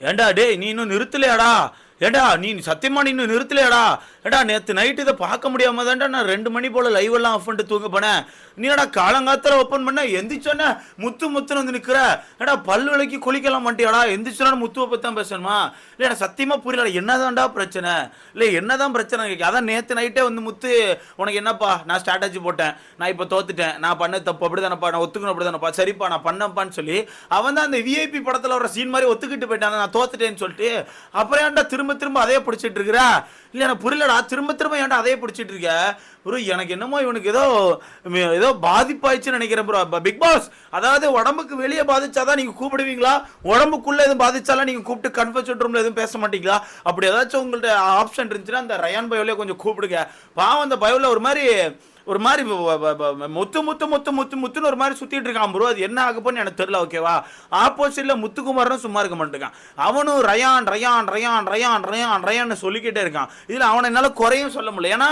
ஏண்டா டேய் நீ இன்னும் நிறுத்தலையாடா? ஏடா நீ சத்தியமா நீ இன்னும் நிறுத்தலையாடா? ஏடா நேற்று நைட்டு இதை பார்க்க முடியாம தான்டா நான் ரெண்டு மணி போல லைவ் எல்லாம் ஆஃப் பண்ணிட்டு தூங்க போனேன். நீடா காலங்காத்துல ஓப்பன் பண்ண? எந்திரிச்சோன்னே முத்து முத்துன்னு வந்து நிற்கிற ஏடா பல் விலைக்கு குளிக்கலாம் மாட்டியாடா? எந்திரிச்சோன்னா முத்துவை பற்றி தான் பேசணுமா? இல்லை எனக்கு சத்தியமாக புரியல என்னதான்டா பிரச்சனை? இல்லை என்னதான் பிரச்சனை? கேட்க அதான் நேற்று நைட்டே வந்து முத்து உனக்கு என்னப்பா? நான் ஸ்ட்ராட்டஜி போட்டேன். நான் இப்போ தோத்துட்டேன். நான் பண்ண தப்பு. அப்படிதானப்பா? நான் ஒத்துக்கணும். அப்படிதானப்பா? சரிப்பா நான் பண்ணப்பான்னு சொல்லி அவன் தான் அந்த விஐபி படத்தில் வர சீன் மாதிரி ஒத்துக்கிட்டு போயிட்டான். நான் தோத்துட்டேன்னு சொல்லிட்டு அப்புறம் ஏன்டா திரும்ப திரும்ப அதே பிடிச்சிட்டு இருக்கிற இல்லை எனக்கு புரியலடா. திரும்ப திரும்ப ஏன்டா அதே பிடிச்சிட்டு இருக்க ப்ரோ எனக்கு என்னமோ இவனுக்கு ஏதோ ஏதோ பாதிப்பாயிடுச்சுன்னு நினைக்கிறேன் ப்ரோ. பிக் பாஸ் அதாவது உடம்புக்கு வெளியே பாதிச்சாதான் நீங்கள் கூப்பிடுவீங்களா? உடம்புக்குள்ள எதுவும் பாதிச்சாலும் நீங்கள் கூப்பிட்டு கன்ஃபர்ஸ் ரூமில் எதுவும் பேச மாட்டீங்களா? அப்படி ஏதாச்சும் உங்கள்கிட்ட ஆப்ஷன் இருந்துச்சுன்னா அந்த ரயான் பயோலே கொஞ்சம் கூப்பிடுங்க. பாவம் அந்த பயோவில் ஒரு மாதிரி ஒரு மாதிரி முத்து முத்து முத்து முத்து முத்துன்னு ஒரு மாதிரி சுத்திட்டு இருக்கான் ப்ரோ அது என்ன ஆக போன்னு எனக்கு தெரியல ஓகேவா ஆப்போசிட்ல முத்துக்குமாரனும் சும்மா இருக்க மாட்டேங்கான் அவனும் Ryan Ryan Ryan Ryan Ryan ரயான்னு சொல்லிக்கிட்டே இருக்கான். இதுல அவனை என்னால குறையும் சொல்ல முடியல. ஏன்னா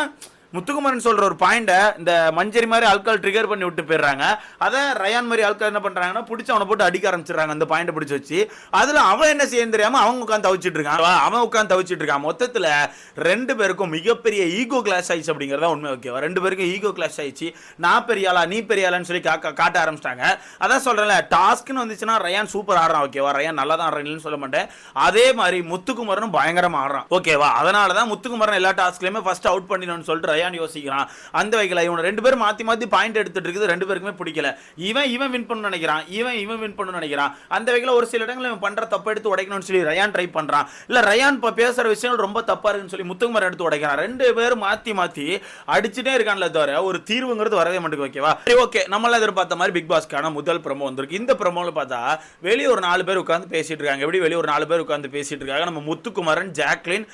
முத்துக்குமரன் சொல்ற ஒரு பாயிண்ட்டை இந்த மஞ்சரி மாதிரி ஆட்கள் ட்ரிகர் பண்ணி விட்டு போயிடுறாங்க. அதை ரயான் மாதிரி ஆட்கள் என்ன பண்றாங்கன்னா பிடிச்சி அவனை போட்டு அடிக்க ஆரம்பிச்சிடுறாங்க அந்த பாயிண்டை பிடிச்சி வச்சு. அதுல அவன் என்ன செய்ய தெரியாம அவங்க உட்காந்து தவிச்சிட்டு இருக்கான் அவன் உட்காந்து தவிச்சிட்டு இருக்கான். மொத்தத்துல ரெண்டு பேருக்கும் மிகப்பெரிய ஈகோ கிளாஸ் ஆயிடுச்சு அப்படிங்கறத உண்மை ஓகேவா ரெண்டு பேருக்கும் ஈகோ கிளாஸ் ஆயிடுச்சு. நான் பெரியாளா நீ பெரியாளான்னு சொல்லி காக்க- காட்ட ஆரம்பிச்சிட்டாங்க. அதான் சொல்றேன்ல டாஸ்க்னு வந்துச்சுன்னா ரயான் சூப்பர் ஆடுறான் ஓகேவா ரயான் நல்லா தான் ஆடுறான்னு சொல்ல மாட்டேன். அதே மாதிரி முத்துக்குமரனும் பயங்கரமா ஆடுறான் ஓகேவா அதனால தான் முத்துக்குமரன் எல்லா டாஸ்க்லயுமே ஃபர்ஸ்ட் அவுட் பண்ணிடணும்னு சொல்லிட்டு ரயான் யோசிக்கிறான். அந்த வகையில் இவன் ரெண்டு பேரும் மாற்றி மாற்றி பாயிண்ட் எடுத்துட்டு இருக்குது. ரெண்டு பேருக்குமே பிடிக்கல. இவன் இவன் வின் பண்ணணும்னு நினைக்கிறான். இவன் இவன் வின் பண்ணணும்னு நினைக்கிறான். அந்த வகையில் ஒரு சில இடங்களில் இவன் பண்ற தப்பை எடுத்து உடைக்கணும்னு சொல்லி ரயான் ட்ரை பண்றான். இல்லை ரயான் இப்போ பேசுற விஷயங்கள் ரொம்ப தப்பாக இருக்குன்னு சொல்லி முத்துக்குமரன் எடுத்து உடைக்கிறான். ரெண்டு பேரும் மாற்றி மாற்றி அடிச்சுட்டே இருக்கான்ல தவிர ஒரு தீர்வுங்கிறது வரவே மாட்டேங்குது ஓகேவா சரி ஓகே நம்மள எதிர்பார்த்த மாதிரி பிக் பாஸ்க்கான முதல் பிரமோ வந்திருக்கு. இந்த பிரமோவில் பார்த்தா வெளியே ஒரு நாலு பேர் உட்காந்து பேசிட்டு இருக்காங்க. எப்படி வெளியே ஒரு நாலு பேர் உட்காந்து பேசிட்டு இருக்காங்க? நம்ம முத்துக்குமரன் ஜாக்லின்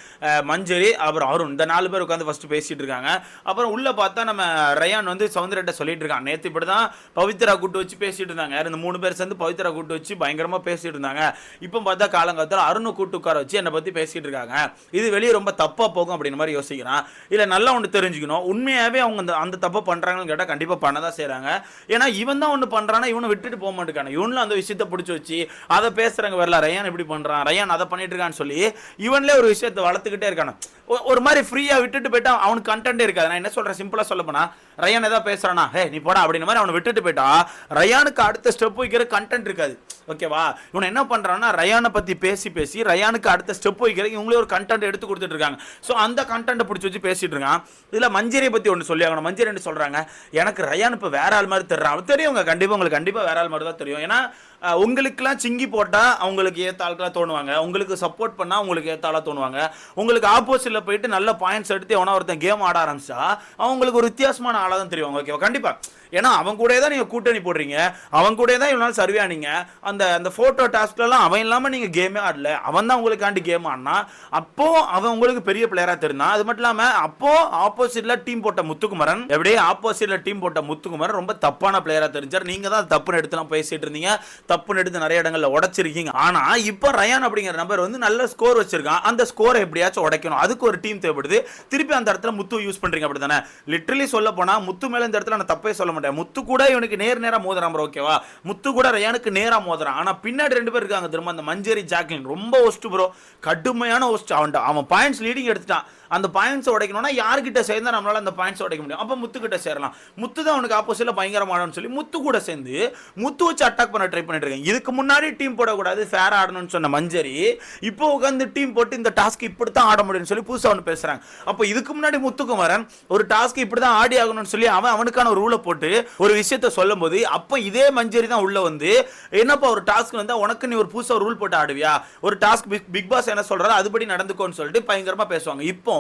மஞ்சரி அப்புறம் அருண். இந்த நாலு பேர் உட்காந்து ஃபர்ஸ்ட் பேசிட்டு இருக்காங்க. அப்புறம் உள்ளே பார்த்தா நம்ம ரயான் வந்து சௌந்தர்யிட்ட சொல்லிட்டு இருக்கான். நேற்று இப்படி தான் பவித்ரா கூட்டு வச்சு பேசிட்டு இருந்தாங்க. யார் இந்த மூணு பேர் சேர்ந்து பவித்ரா கூட்டு வச்சு பயங்கரமாக பேசிட்டு இருந்தாங்க. இப்போ பார்த்தா காலங்காலத்தில் அருணை கூட்டு உட்கார வச்சு என்னை பற்றி பேசிட்டு இருக்காங்க. இது வெளியே ரொம்ப தப்பாக போகும் அப்படின்ற மாதிரி யோசிக்கிறான். இல்லை நல்லா ஒன்று தெரிஞ்சுக்கணும். உண்மையாகவே அவங்க அந்த அந்த தப்பை பண்ணுறாங்கன்னு கேட்டால் கண்டிப்பாக பண்ண தான் செய்கிறாங்க ஏன்னா இவன் தான் ஒன்று பண்ணுறான்னா இவனை விட்டுட்டு போக மாட்டேங்கான இவனும் அந்த விஷயத்தை பிடிச்சி வச்சு அதை பேசுகிறாங்க வரல ரயான் இப்படி பண்ணுறான் ரயான் அதை பண்ணிட்டு இருக்கான்னு சொல்லி இவன்லேயே ஒரு விஷயத்தை வளர்த்துக்கிட்டே இருக்கானு. ஒரு மாதிரி ஃப்ரீயாக விட்டுட்டு போயிட்டா அவனுக்கு கண்டென்ட் இருக்காது. நான் என்ன சொல்றேன்? சிம்பிளா சொல்ல போனால் ரயான் ஏதாவது பேசுகிறானா ஹே நீ போடா அப்படின்ற மாதிரி அவனை விட்டுட்டு போயிட்டா ரயானுக்கு அடுத்த ஸ்டெப் வைக்கிற கண்டென்ட் இருக்காது. ஓகேவா இவன் என்ன பண்றான்னா ரயானை பத்தி பேசி பேசி ரயானுக்கு அடுத்த ஸ்டெப் வைக்கிற இவங்களே ஒரு கண்டென்ட் எடுத்து கொடுத்துட்டு இருக்காங்க. ஸோ அந்த கண்டென்ட்டை பிடிச்சி வச்சு பேசிட்டு இருக்கான். இதில் மஞ்சரியை பத்தி ஒன்று சொல்லி ஆகணும். மஞ்சரி சொல்றாங்க? எனக்கு ரயான் இப்போ வேற ஆள் மாதிரி தெரியும் தெரியும் கண்டிப்பா உங்களுக்கு கண்டிப்பா வேற ஆள் மாதிரி தான் தெரியும். ஏன்னா உங்களுக்கெல்லாம் சிங்கி போட்டால் அவங்களுக்கு ஏத்த ஆட்களா தோணுவாங்க. உங்களுக்கு சப்போர்ட் பண்ணா உங்களுக்கு ஏத்த ஆளா தோணுவாங்க. உங்களுக்கு ஆப்போசிட்டில் போயிட்டு நல்ல பாயிண்ட்ஸ் எடுத்து எவனா ஒருத்தன் கேம் ஆட ஆரம்பிச்சா அவங்களுக்கு ஒரு வித்தியாசமான ஆளாக தான் தெரியும். ஓகேவா கண்டிப்பா. ஏன்னா அவன் கூட தான் நீங்கள் கூட்டணி போடுறீங்க. அவன் கூட தான் இவ்வளோ நாள் சர்வே ஆனீங்க. அந்த அந்த ஃபோட்டோ டாஸ்க்லாம் அவன் இல்லாமல் நீங்கள் கேமே ஆடல. அவன் தான் உங்களுக்காண்டி கேம் ஆடினா அப்போது அவன் உங்களுக்கு பெரிய பிளேயராக தெரிந்தான். அது மட்டும் இல்லாமல் அப்போது ஆப்போசிட்டில் டீம் போட்ட முத்துக்குமரன். எப்படியே ஆப்போசிட்டில் டீம் போட்ட முத்துக்குமரன் ரொம்ப தப்பான பிளேயராக தெரிஞ்சார். நீங்கள் தான் தப்புன்னு எடுத்துலாம் பேசிட்டு இருந்தீங்க. தப்புன்னு எடுத்து நிறைய இடங்களில் உடைச்சிருக்கீங்க. ஆனால் இப்போ ரயான் அப்படிங்கிற நம்பர் வந்து நல்ல ஸ்கோர் வச்சிருக்கான். அந்த ஸ்கோரை எப்படியாச்சும் உடைக்கணும். அதுக்கு ஒரு டீம் தேவைப்படுது. திருப்பி அந்த இடத்துல முத்து யூஸ் பண்ணுறீங்க அப்படி தானே லிட்ரலி சொல்ல போனால் முத்து மேலே இந்த இடத்துல நான் தப்பே சொல்ல மாட்டேன். முத்து கூட இவனுக்கு நேர் நேராக மோதுறான் ப்ரோ ஓகேவா முத்து கூட ரயானுக்கு நேராக மோதுறான். ஆனால் பின்னாடி ரெண்டு பேர் இருக்காங்க திரும்ப அந்த மஞ்சரி ஜாக்லின். ரொம்ப ஒஸ்ட் ப்ரோ கடுமையான ஒஸ்ட் அவன் அவன் பாயிண்ட்ஸ் லீடிங் எடுத்துட்டான். அந்த பாயிண்ட்ஸ் உடைக்கணும்னா யார்கிட்ட சேர்ந்தா நம்மளால அந்த பாயிண்ட்ஸ் உடைக்க முடியும். அப்போ முத்து கிட்ட சேரலாம். முத்து தான் அவனுக்கு ஆப்போசிட்டில் பயங்கரமானு சொல்லி முத்து கூட சேர்ந்து முத்து வச்சு அட்டாக் பண்ண ட்ரை பண்ணிட்டு இருக்கேன் இதுக்கு முன்னாடி டீம் போடக்கூடாது. ஃபேர் ஆடணும்னு சொன்ன மஞ்சரி இப்போ உட்காந்து டீம் போட்டு இந்த டாஸ்க் இப்படி தான் ஆட முடியும்னு சொல்லி புதுசாக அவனு பேசுகிறாங்க அப்போ இதுக்கு முன்னாடி முத்துக்குமரன் ஒரு டாஸ்க் இப்படி தான் ஆடி ஆகணும்னு சொல்லி அவன் அவனுக்கான ரூலை போட்டு ஒரு விஷயத்த சொல்லும் போது அப்போ இதே மஞ்சரி தான் உள்ள வந்து என்னப்பா ஒரு டாஸ்க் வந்தா உனக்கு நீ ஒரு புதுசா ரூல் போட்டு ஆடுவியா? ஒரு டாஸ்க் பிக் பாஸ் என்ன சொல்றாரு அதுபடி நடந்துக்கோன்னு சொல்லிட்டு பயங்கரமா பேசுவாங்க. இப்போ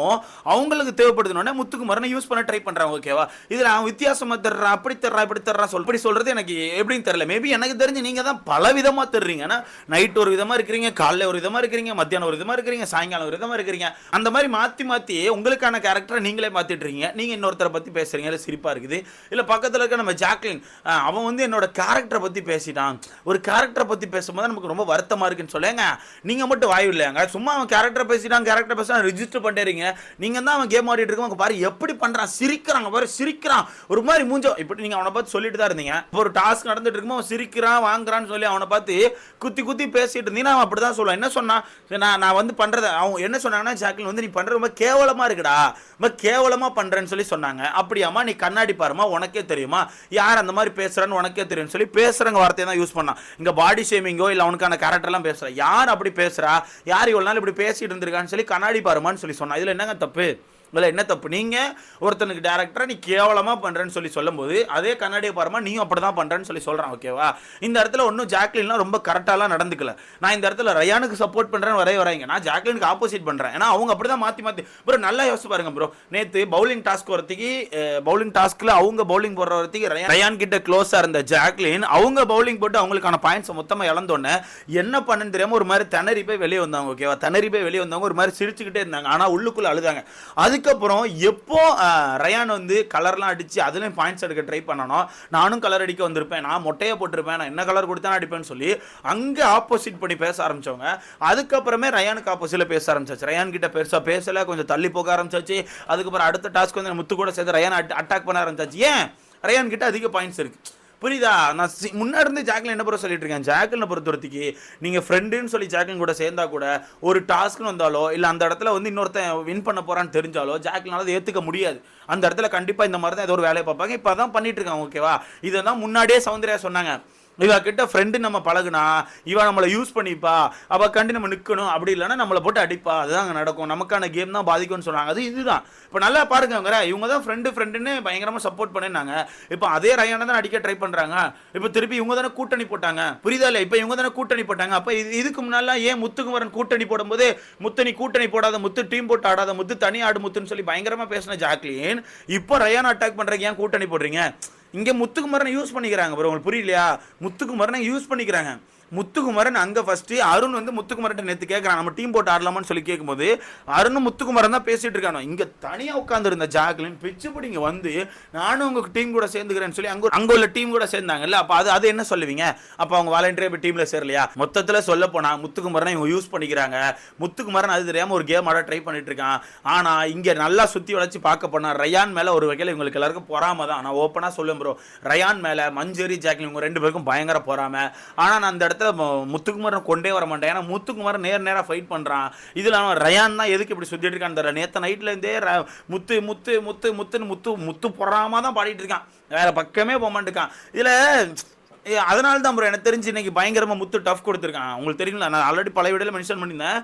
அவங்களுக்கு தேவைப்படுதுனோடனே முத்துக்குமரனை யூஸ் பண்ண ட்ரை பண்றாங்க ஓகேவா இதுல அவன் வித்தியாசமா தர்றான் அப்படி தர்றான் இப்படி தர்றான் சொல் இப்படி சொல்றது எனக்கு எப்படின்னு தெரியல. மேபி எனக்கு தெரிஞ்சு நீங்க தான் பல விதமா தர்றீங்க. ஏன்னா நைட் ஒரு விதமா இருக்கிறீங்க காலைல ஒரு விதமா இருக்கிறீங்க மத்தியானம் ஒரு விதமா இருக்கிறீங்க சாயங்காலம் ஒரு விதமா இருக்கிறீங்க. அந்த மாதிரி மாத்தி மாத்தி உங்களுக்கான கேரக்டரை நீங்களே மாத்திட்டு இருக்கீங்க. நீங்க இன்னொருத்தரை பத்தி பேசுறீங்க இல்ல சிரிப்பா இருக்குது இல்ல பக்கத்தில் இருக்க நம்ம ஜாக்லின் அவன் வந்து என்னோட கேரக்டரை பற்றி பேசிட்டான். ஒரு கேரக்டரை பற்றி பேசும்போது நமக்கு ரொம்ப வருத்தமாக இருக்குன்னு சொல்லுங்க நீங்க மட்டும் வாயு இல்லையாங்க சும்மா அவன் கேரக்டர் பேசிட்டான் கேரக்டர் பேசினா ரிஜிஸ்டர் பண்ணிடுறீங்க நீங்கள் நீங்க தான் அவன் கேம் ஆடிட்டு இருக்கவங்க பாரு எப்படி பண்றான் சிரிக்கிறாங்க பாரு சிரிக்கிறான். ஒரு மாதிரி மூஞ்சம் இப்படி நீங்கள் அவனை பார்த்து சொல்லிட்டு தான் இருந்தீங்க. இப்போ ஒரு டாஸ்க் நடந்துட்டு இருக்கும்போது அவன் சிரிக்கிறான் வாங்குறான்னு சொல்லி அவனை பார்த்து குத்தி குத்தி பேசிட்டு இருந்தீங்கன்னா அவன் அப்படிதான் சொல்லுவான். என்ன சொன்னான் நான் நான் வந்து பண்ணுறத அவன் என்ன சொன்னாங்கன்னா ஜாக்லின் வந்து நீ பண்றது ரொம்ப கேவலமா இருக்குடா ரொம்ப கேவலமாக பண்றேன்னு சொல்லி சொன்னாங்க. அப்படியாம்மா நீ கண்ணாடி பாருமா உனக்கே தெரியும். யார் அந்த மாதிரி பேசுறான்னு உனக்கே தெரியும்னு சொல்லி பேசுகிறங்க வார்த்தையை தான் யூஸ் பண்ணான் இங்க பாடி ஷேமிங்கோ இல்லை அவனுக்கான கேரக்டர்லாம் பேசுறா. யார் அப்படி பேசுறா? யார் இவ்வளோ நாள் இப்படி பேசிட்டு இருந்திருக்கான்னு சொல்லி கண்ணாடி பாருமான்னு சொல்லி சொன்னா. இதுல என்னங்க தப்பு? இல்லை என்ன தப்பு? நீங்கள் ஒருத்தனுக்கு டேரக்டராக நீ கேவலமாக பண்ணுறேன்னு சொல்லி சொல்லும்போது அதே கண்ணாடியை பாருமா நீயும் அப்படிதான் பண்ணுறேன்னு சொல்லி சொல்கிறான் ஓகேவா இந்த இடத்துல ஒன்றும் ஜாக்லின்லாம் ரொம்ப கரெக்டாலாம் நடந்துக்கல. நான் இந்த இடத்துல ரயானுக்கு சப்போர்ட் பண்ணுறேன்னு வரைய வராங்க. நான் ஜாக்லினுக்கு ஆப்போசிட் பண்ணுறேன் ஏன்னா அவங்க அப்படி தான் மாற்றி மாற்றி ப்ரோ நல்லா யோசிச்சு பாருங்க ப்ரோ நேற்று பவுலிங் டாஸ்க் வரத்துக்கு பவுலிங் டாஸ்க்கில் அவங்க பவுலிங் போடுற வரத்துக்கு ரயான் கிட்ட க்ளோஸாக இருந்த ஜாக்லின் அவங்க பவுலிங் போட்டு அவங்களுக்கான பாயிண்ட்ஸை மொத்தமாக இழந்தோன்னே என்ன பண்ணுன்னு தெரியாமல் ஒரு மாதிரி திணறி போய் வெளியே வந்தாங்க ஓகேவா திணறி போய் வெளியே வந்தவங்க ஒரு மாதிரி சிரிச்சுக்கிட்டே இருந்தாங்க. ஆனால் உள்ளுக்குள்ளே அழுதாங்க. அதுக்கு அதுக்கப்புறம் எப்போ ரயான் வந்து கலர்லாம் அடித்து அதுலேயும் பாயிண்ட்ஸ் எடுக்க ட்ரை பண்ணனோ நானும் கலர் அடிக்க வந்திருப்பேன். நான் மொட்டையை போட்டிருப்பேன். நான் என்ன கலர் கொடுத்தா அடிப்பேன்னு சொல்லி அங்கே ஆப்போசிட் பண்ணி பேச ஆரம்பிச்சவங்க. அதுக்கப்புறமே ரயானுக்கு ஆப்போசிட்டில் பேச ஆரம்பிச்சாச்சு. ரயான் கிட்ட பெருசாக பேசலை கொஞ்சம் தள்ளி போக ஆரம்பிச்சாச்சு. அதுக்கப்புறம் அடுத்த டாஸ்க் வந்து முத்து கூட சேர்ந்து ரயான் அட்டாக் பண்ண ஆரம்பிச்சாச்சு. ஏன்? ரயான் கிட்ட அதிக பாயிண்ட்ஸ் இருக்குது புரியுதா? நான் சி- முன்னாடி இருந்து ஜாக்லின் என்ன பொறுத்த சொல்லிட்டு இருக்கேன்? ஜாக்லினை பொறுத்த வரைக்கும் நீங்கள் ஃப்ரெண்டுன்னு சொல்லி ஜாக்லின் கூட சேர்ந்தா கூட ஒரு டாஸ்க்னு வந்தாலோ இல்லை அந்த இடத்துல வந்து இன்னொருத்தன் வின் பண்ண போகிறான்னு தெரிஞ்சாலோ ஜாக்லினால அதை ஏற்றுக்க முடியாது. அந்த இடத்துல கண்டிப்பாக இந்த மாதிரி தான் ஏதோ ஒரு வேலையை பார்ப்பாங்க. இப்போ அதான் பண்ணிட்டு இருக்காங்க ஓகேவா இதை தான் முன்னாடியே சௌந்தர்யா சொன்னாங்க. இவ கிட்ட ஃப்ரெண்டு நம்ம பழகுனா இவன் நம்மளை யூஸ் பண்ணிப்பா அவள் கண்டு நம்ம நிற்கணும் அப்படி இல்லைன்னா நம்மளை போட்டு அடிப்பா. அதுதான் அங்கே நடக்கும். நமக்கான கேம் தான் பாதிக்கும்னு சொன்னாங்க. அது இதுதான். இப்போ நல்லா பாருங்க அவங்க இவங்க தான் ஃப்ரெண்டு ஃப்ரெண்டுன்னு பயங்கரமாக சப்போர்ட் பண்ணினாங்க இப்போ அதே ரயானை தான் அடிக்க ட்ரை பண்ணுறாங்க இப்போ திருப்பி இவங்க தானே கூட்டணி போட்டாங்க. புரியுதா இல்லை இப்போ இவங்க தானே கூட்டணி போட்டாங்க. அப்போ இது இதுக்கு முன்னாலாம் ஏன் முத்துக்குமரன் கூட்டணி போடும்போது முத்து நீ கூட்டணி போடாத முத்து டீம் போட்டு ஆடாத முத்து தனி ஆடு முத்துன்னு சொல்லி பயங்கரமாக பேசின ஜாக்லின் இப்போ ரயான் அட்டாக் பண்ணுறதுக்கு ஏன் கூட்டணி போடுறீங்க? இங்கே முத்துக்குமரனை யூஸ் பண்ணிக்கிறாங்க ப்ரோ உங்களுக்கு புரியலையா? முத்துக்குமரனை யூஸ் பண்ணிக்கிறாங்க. முத்துக்குமரன் அங்கே ஃபஸ்ட்டு அருண் வந்து முத்துக்குமரன் நேற்று கேட்குறான் நம்ம டீம் போட்டு ஆடலாமான்னு சொல்லி கேட்கும்போது அருணும் முத்துக்குமரன் தான் பேசிகிட்டு இருக்கானோ? இங்கே தனியாக உட்காந்துருந்த ஜாக்லின் பிச்சு பிடிங்க வந்து நானும் உங்கள் டீம் கூட சேர்ந்துக்கிறேன்னு சொல்லி அங்கே அங்கே உள்ள டீம் கூட சேர்ந்தாங்கல்ல அப்போ அது அது என்ன சொல்லுவீங்க? அப்போ அவங்க வாலண்டியர் இப்போ டீமில் சேரலையா? மொத்தத்தில் சொல்ல போனால் முத்துக்குமரனை இவங்க யூஸ் பண்ணிக்கிறாங்க. முத்துக்குமரன் அது தெரியாமல் ஒரு கேம் ஆட ட்ரை பண்ணிட்டு இருக்கான். ஆனால் இங்கே நல்லா சுற்றி வளைச்சு பார்க்க போனால் ரயான் மேலே ஒரு வகையில் இவங்களுக்கு எல்லாருக்கும் பொறாம தான். நான் ஓப்பனாக சொல்லும் ப்ரோ ரயான் மேலே மஞ்சரி ஜாக்லின் இவங்க ரெண்டு பேருக்கும் பயங்கர பொறாம. ஆனால் நான் அந்த இடத்துல மு- முத்துக்குமரன் கொண்டே வர மாட்டேன். ஏன்னா முத்துக்குமரன் நேர் நேராக ஃபைட் பண்ணுறான் இதில் அவன் ரயான் தான் எதுக்கு இப்படி சுற்றிட்டு இருக்கான்னு தெரியல. நேற்று நைட்ல இருந்தே ர- முத்து முத்து முத்து முத்துன்னு முத்து முத்து பொறாமல் தான் பாடிட்டு இருக்கான். வேறு பக்கமே போக மாட்டேக்கான் இதில் அதனால தான் ப்ரோ எனக்கு தெரிஞ்சு இன்னைக்கு பயங்கரமாக முத்து டஃப் கொடுத்துருக்கான். உங்களுக்கு தெரியுங்களா நான் ஆல்ரெடி பல வீடியோல மென்ஷன் பண்ணியிருந்தேன்.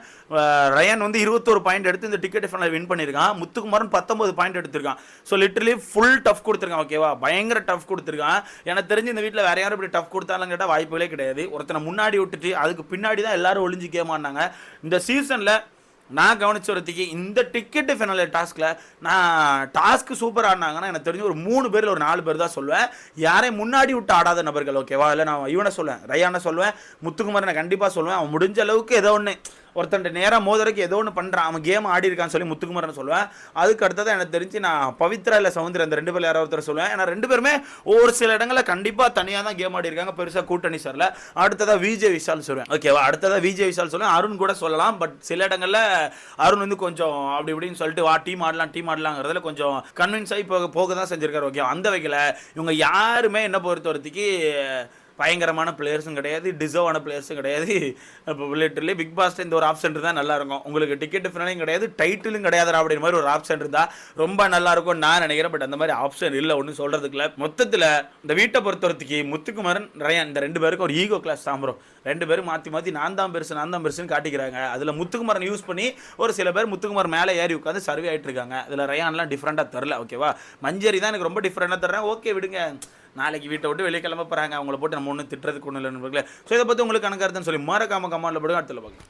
ரயன் ரயான் வந்து இருபத்தோரு பாயிண்ட் எடுத்து இந்த டிக்கெட் ஃபைனல் வின் பண்ணியிருக்கான். முத்துக்குமாரன் பத்தொம்பது பாயிண்ட் எடுத்திருக்கான். ஸோ லிட்டரலி ஃபுல் டஃப் கொடுத்துருக்கான் ஓகேவா பயங்கர டஃப் கொடுத்துருக்கான். எனக்கு தெரிஞ்சு இந்த வீட்டில் வேற யாரும் இப்படி டஃப் கொடுத்தாலும் கேட்டால் வாய்ப்புகளே கிடையாது. ஒருத்தனை முன்னாடி விட்டுட்டு அதுக்கு பின்னாடி தான் எல்லாரும் ஒளிஞ்சு கேமாண்டாங்க இந்த சீசனில் நான் கவனிச்ச வரத்துக்கு இந்த டிக்கெட்டு ஃபைனல் டாஸ்கில் நான் டாஸ்க்கு சூப்பர் ஆடினாங்கன்னா எனக்கு தெரிஞ்சு ஒரு மூணு பேரில் ஒரு நாலு பேர் தான் சொல்லுவேன். யாரையும் முன்னாடி விட்டு ஆடாத நபர்கள் ஓகேவா இல்லை நான் இவனை சொல்லுவேன் ரயானை சொல்லுவேன் முத்துக்குமாரனை கண்டிப்பாக சொல்லுவேன். அவன் முடிஞ்ச அளவுக்கு ஏதோ ஒன்று ஒருத்தன் நேராக மோதரைக்கு ஏதோ ஒன்று பண்ணுறான் அவன் கேம் ஆடி இருக்கான்னு சொல்லி முத்துக்குமரன் சொல்லுவேன். அதுக்கு அடுத்ததான் எனக்கு தெரிஞ்சு நான் பவித்ரா இல்லை சவுந்தர் அந்த ரெண்டு பேர் யாராவது ஒருத்தர் சொல்லுவேன். ஏன்னா ரெண்டு பேருமே ஒவ்வொரு சில இடங்களில் கண்டிப்பாக தனியாக தான் கேம் ஆடி இருக்காங்க. பெருசாக கூட்டணி சார்ல. அடுத்ததாக விஜய் விஷால் சொல்லுவேன். ஓகேவா அடுத்ததாக விஜய் விஷால் சொல்லுவேன். அருண் கூட சொல்லலாம். பட் சில இடங்களில் அருண் வந்து கொஞ்சம் அப்படி இப்படின்னு சொல்லிட்டு வா டீம் ஆடலாம் டீம் ஆடலாங்கிறதுல கொஞ்சம் கன்வின்ஸ் ஆகி போக போக தான் செஞ்சிருக்காரு. ஓகே அந்த வகையில் இவங்க யாருமே என்ன பொறுத்த வரைக்கும் பயங்கரமான பிளேயர்ஸும் கிடையாது டிசர்வான பிளேயர்ஸும் கிடையாது. இப்போ லிட்டர்லி பிக் பாஸ்ட் இந்த ஒரு ஆப்ஷன் இருந்தால் நல்லாயிருக்கும் உங்களுக்கு டிக்கெட் ஃபினாலையும் கிடையாது டைட்டிலும் கிடையாது அப்படின்ற மாதிரி ஒரு ஆப்ஷன் இருந்தால் ரொம்ப நல்லா இருக்கும்னு நான் நினைக்கிறேன். பட் அந்த மாதிரி ஆப்ஷன் இல்லை ஒன்றும் சொல்கிறதுக்குல மொத்தத்தில் இந்த வீட்டை பொறுத்தவரத்துக்கு முத்துக்குமரன் ரயான் இந்த ரெண்டு பேருக்கும் ஒரு ஈகோ கிளாஸ் தாம்பரம் ரெண்டு பேரும் மாற்றி மாற்றி நான் தான் பெருசு நான் தான் பெருசுன்னு காட்டிக்கிறாங்க. அதில் முத்துக்குமரன் யூஸ் பண்ணி ஒரு சில பேர் முத்துக்குமார் மேலே ஏறி உட்காந்து சர்வே ஆகிட்டு இருக்காங்க அதில் ரயான்லாம் டிஃப்ரெண்ட்டாக தரல ஓகேவா மஞ்சரி தான் எனக்கு ரொம்ப டிஃப்ரெண்ட்டாக தர்றேன் ஓகே விடுங்க. நாளைக்கு வீட்டை விட்டு வெளியே கிளம்ப போகிறாங்க அவங்கள போட்டு நம்ம ஒன்றும் திட்டுறதுக்கு ஒன்றும் இல்லை நண்பர்களே. ஸோ இதை பற்றி உங்களுக்கு கணக்காக சொல்லி மறக்காம கமாண்டில் போடுங்க. அடுத்த பார்க்கலாம்.